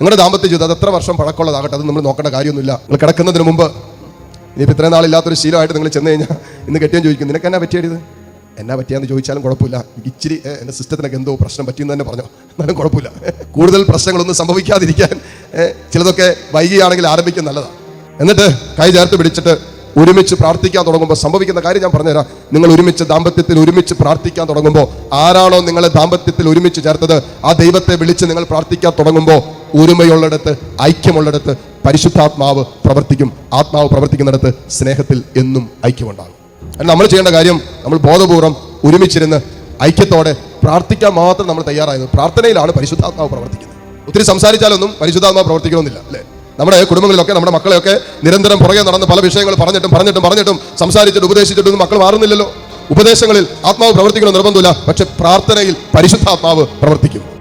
നിങ്ങളുടെ ദാമ്പത്യ ജീവിതം അത് എത്ര വർഷം പഴക്കമുള്ളതാകട്ടെ അത് നമ്മൾ നോക്കേണ്ട കാര്യമൊന്നുമില്ല. നിങ്ങൾ കിടക്കുന്നതിന് മുമ്പ് ഇനിയിപ്പോൾ ഇത്രയും നാളില്ലാത്തൊരു ശീലമായിട്ട് നിങ്ങൾ ചെന്ന് കഴിഞ്ഞാൽ ഇന്ന് കെട്ടിയാൻ ചോദിക്കും നിനക്ക് എന്നാ പറ്റിയത്? എന്നാ പറ്റിയാന്ന് ചോദിച്ചാലും കുഴപ്പമില്ല. ഇച്ചിരി എന്റെ സിസ്റ്റത്തിനൊക്കെ എന്തോ പ്രശ്നം പറ്റിയെന്ന് തന്നെ പറഞ്ഞു. എന്നാലും കുഴപ്പമില്ല. കൂടുതൽ പ്രശ്നങ്ങളൊന്നും സംഭവിക്കാതിരിക്കാൻ ചിലതൊക്കെ വൈകിയാണെങ്കിൽ ആരംഭിക്കാൻ നല്ലതാണ് എന്നിട്ട് കൈ ചേർത്ത് പിടിച്ചിട്ട് ഒരുമിച്ച് പ്രാർത്ഥിക്കാൻ തുടങ്ങുമ്പോൾ സംഭവിക്കുന്ന കാര്യം ഞാൻ പറഞ്ഞുതരാം. നിങ്ങൾ ഒരുമിച്ച് ദാമ്പത്യത്തിൽ ഒരുമിച്ച് പ്രാർത്ഥിക്കാൻ തുടങ്ങുമ്പോൾ ആരാണോ നിങ്ങളെ ദാമ്പത്യത്തിൽ ഒരുമിച്ച് ചേർത്തത് ആ ദൈവത്തെ വിളിച്ച് നിങ്ങൾ പ്രാർത്ഥിക്കാൻ തുടങ്ങുമ്പോൾ ഒരുമയുള്ളിടത്ത് ഐക്യമുള്ളിടത്ത് പരിശുദ്ധാത്മാവ് പ്രവർത്തിക്കും ആത്മാവ് പ്രവർത്തിക്കുന്നിടത്ത് സ്നേഹത്തിൽ എന്നും ഐക്യമുണ്ടാകും. നമ്മൾ ചെയ്യേണ്ട കാര്യം നമ്മൾ ബോധപൂർവം ഒരുമിച്ചിരുന്ന് ഐക്യത്തോടെ പ്രാർത്ഥിക്കാൻ മാത്രം നമ്മൾ തയ്യാറായത് പ്രാർത്ഥനയിലാണ് പരിശുദ്ധാത്മാവ് പ്രവർത്തിക്കുന്നത്. ഒത്തിരി സംസാരിച്ചാലൊന്നും പരിശുദ്ധാത്മാവ് പ്രവർത്തിക്കണമെന്നില്ല അല്ലേ? നമ്മുടെ കുടുംബങ്ങളിലൊക്കെ നമ്മുടെ മക്കളെയൊക്കെ നിരന്തരം പുറകെ നടന്ന് പല വിഷയങ്ങൾ പറഞ്ഞിട്ടും പറഞ്ഞിട്ടും പറഞ്ഞിട്ടും സംസാരിച്ചിട്ട് ഉപദേശിച്ചിട്ടൊന്നും മക്കൾ മാറുന്നില്ലല്ലോ. ഉപദേശങ്ങളിൽ ആത്മാവ് പ്രവർത്തിക്കണം നിർബന്ധമില്ല പക്ഷെ പ്രാർത്ഥനയിൽ പരിശുദ്ധാത്മാവ് പ്രവർത്തിക്കും.